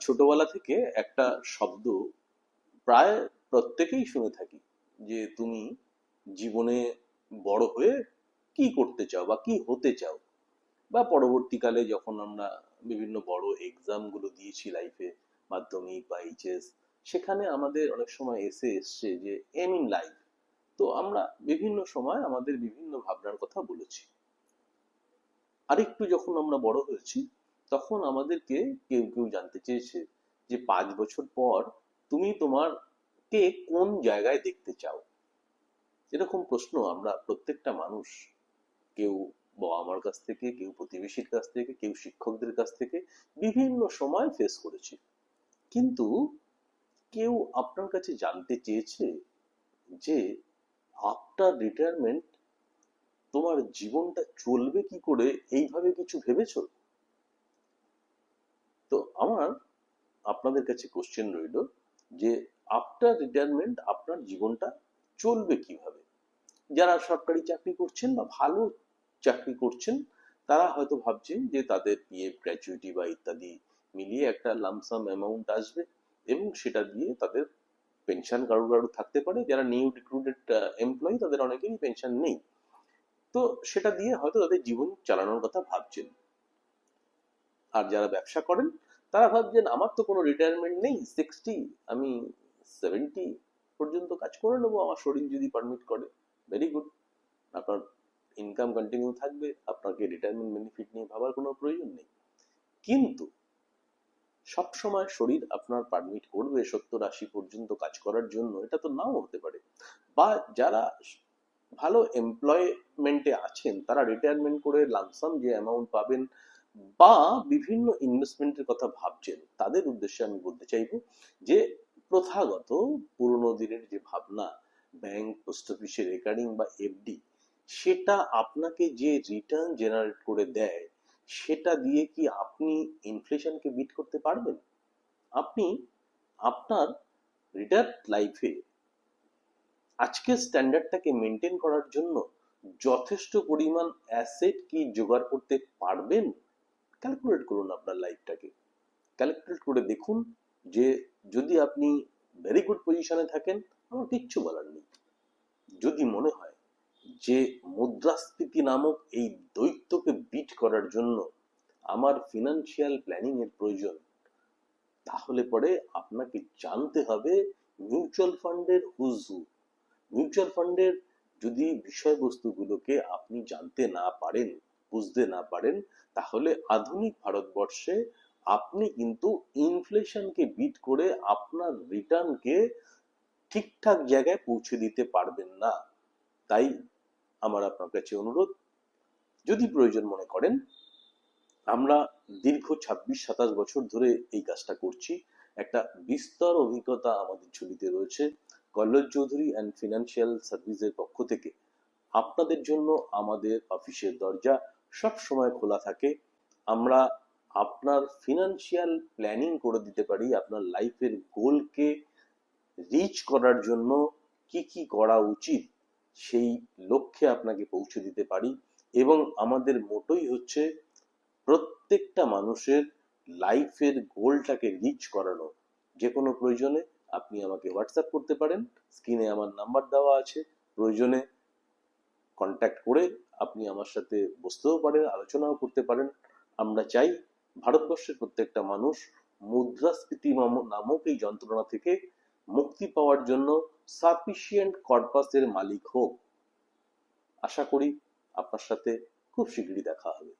ছোটবেলা থেকে একটা শব্দ প্রায় প্রত্যেকেই শুনে থাকি যে তুমি জীবনে বড় হয়ে কি করতে চাও বা কি হতে চাও? বা পরবর্তীকালে যখন আমরা বিভিন্ন বড় এক্সামগুলো দিয়েছি লাইফে মাধ্যমিক বা এইচএস সেখানে আমাদের অনেক সময় এসে এসছে যে এম ইন লাইফ তো আমরা বিভিন্ন সময় আমাদের বিভিন্ন ভাবনার কথা বলেছি। আরেকটু যখন আমরা বড় হয়েছি তখন আমাদেরকে কেউ কেউ জানতে চেয়েছে যে পাঁচ বছর পর তুমি তোমার কে কোন জায়গায় দেখতে চাও? এরকম প্রশ্ন আমরা প্রত্যেকটা মানুষ, কেউ বাবা মার কাছ থেকে, কেউ প্রতিবেশীর কাছ থেকে, কেউ শিক্ষকদের কাছ থেকে বিভিন্ন সময় ফেস করেছি। কিন্তু কেউ আপনার কাছে জানতে চেয়েছে যে আফটার রিটায়ারমেন্ট তোমার জীবনটা চলবে কি করে? এইভাবে কিছু ভেবেছো? আমার আপনাদের কাছে কোশ্চেন রইল যে আফটার রিটায়ারমেন্ট আপনার জীবনটা চলবে কীভাবে? যারা সরকারি চাকরি করছেন বা ভালো চাকরি করছেন, তারা হয়তো ভাবছেন যে তাদের পিএফ গ্র্যাচুইটি বা ইত্যাদি মিলিয়ে একটা লামসাম অ্যামাউন্ট আসবে এবং সেটা দিয়ে তাদের পেনশন কারও কারও থাকতে পারে। যারা নিউ রিক্রুটেড এমপ্লয়ি তাদের অনেকেরই পেনশন নেই। তো সেটা দিয়ে হয়তো তাদের জীবন চালানোর কথা ভাবছেন। আর যারা ব্যবসা করেন তারা ভাবছেন, আমার তো কোনো রিটায়ারমেন্ট নেই সিক্সটি আমি সেভেন্টি পর্যন্ত কাজ করে নেব, আমার শরীর যদি পারমিট করে। ভেরি গুড আপনার ইনকাম কন্টিনিউ থাকবে, আপনাকে রিটায়ারমেন্ট বেনিফিট নিয়ে ভাবার কোনো প্রয়োজন নেই। কিন্তু সব সময় শরীর আপনার পারমিট করবে সত্তর আশি পর্যন্ত কাজ করার জন্য, এটা তো নাও হতে পারে। বা যারা ভালো এমপ্লয়মেন্টে আছেন, তারা রিটায়ারমেন্ট করে লামসাম যে অ্যামাউন্ট পাবেন বা বিভিন্ন ইনভেস্টমেন্টের কথা ভাবছেন, তাদের উদ্দেশ্যে আমি বলতে চাইব যে, প্রথাগত পুরোনো দিনের যে ভাবনা ব্যাংক পোস্ট অফিসে রেকারিং বা এফডি সেটা আপনাকে যে রিটার্ন জেনারেট করে দেয়, সেটা দিয়ে কি আপনি ইনফ্লেশনকে বিট করতে পারবেন? আপনি আপনার রিটায়ার লাইফে আজকের স্ট্যান্ডার্ডটাকে মেনটেন করার জন্য যথেষ্ট পরিমাণ অ্যাসেট কি জোগাড় করতে পারবেন? ক্যালকুলেট করুন আপনার লাইফটাকে ক্যালকুলেট করে দেখুন যে যদি আপনি ভেরি গুড পজিশনে থাকেন, আমার কিচ্ছু বলার নেই। যদি মনে হয় যে মুদ্রাস্ফীতি নামক এই দৈত্যকে বিট করার জন্য আমার ফিনান্সিয়াল প্ল্যানিং এর প্রয়োজন, তাহলে পরে আপনাকে জানতে হবে মিউচুয়াল ফান্ডের হুজু মিউচুয়াল ফান্ডের যদি বিষয়বস্তুগুলোকে আপনি জানতে না পারেন বুঝতে না পারেন, তাহলে আধুনিক ভারতবর্ষে আপনি কিন্তু ইনফ্লেশনকে বিট করে আপনার রিটার্নকে ঠিকঠাক জায়গায় পৌঁছে দিতে পারবেন না। তাই আমার আপনার কাছে অনুরোধ, যদি প্রয়োজন মনে করেন, আমরা দীর্ঘ ছাব্বিশ, সাতাশ বছর ধরে এই কাজটা করছি। একটা বিস্তর অভিজ্ঞতা আমাদের ঝুলিতে রয়েছে। কল্লোল চৌধুরী অ্যান্ড ফিনান্সিয়াল সার্ভিসের পক্ষ থেকে। আপনাদের জন্য আমাদের অফিসের দরজা সব সময় খোলা থাকে। আমরা আপনার ফিনান্সিয়াল প্ল্যানিং করে দিতে পারি, আপনার লাইফের গোলকে রিচ করার জন্য কি কি করা উচিত সেই লক্ষ্যে আপনাকে পৌঁছে দিতে পারি এবং আমাদের মোটোই হচ্ছে প্রত্যেকটা মানুষের লাইফের গোলটাকে রিচ করানো। যে কোনো প্রয়োজনে আপনি আমাকে হোয়াটসঅ্যাপ করতে পারেন স্ক্রিনে আমার নাম্বার দেওয়া আছে। প্রয়োজনে কন্ট্যাক্ট করে আপনি আমার সাথে বসতেও পারেন, আলোচনাও করতে পারেন। আমরা চাই ভারতবর্ষের প্রত্যেকটা মানুষ মুদ্রাস্ফীতি নামক এই যন্ত্রণা থেকে মুক্তি পাওয়ার জন্য সাফিসিয়েন্ট কর্পাসের মালিক হোক। আশা করি আপনার সাথে খুব শীঘ্রই দেখা হবে।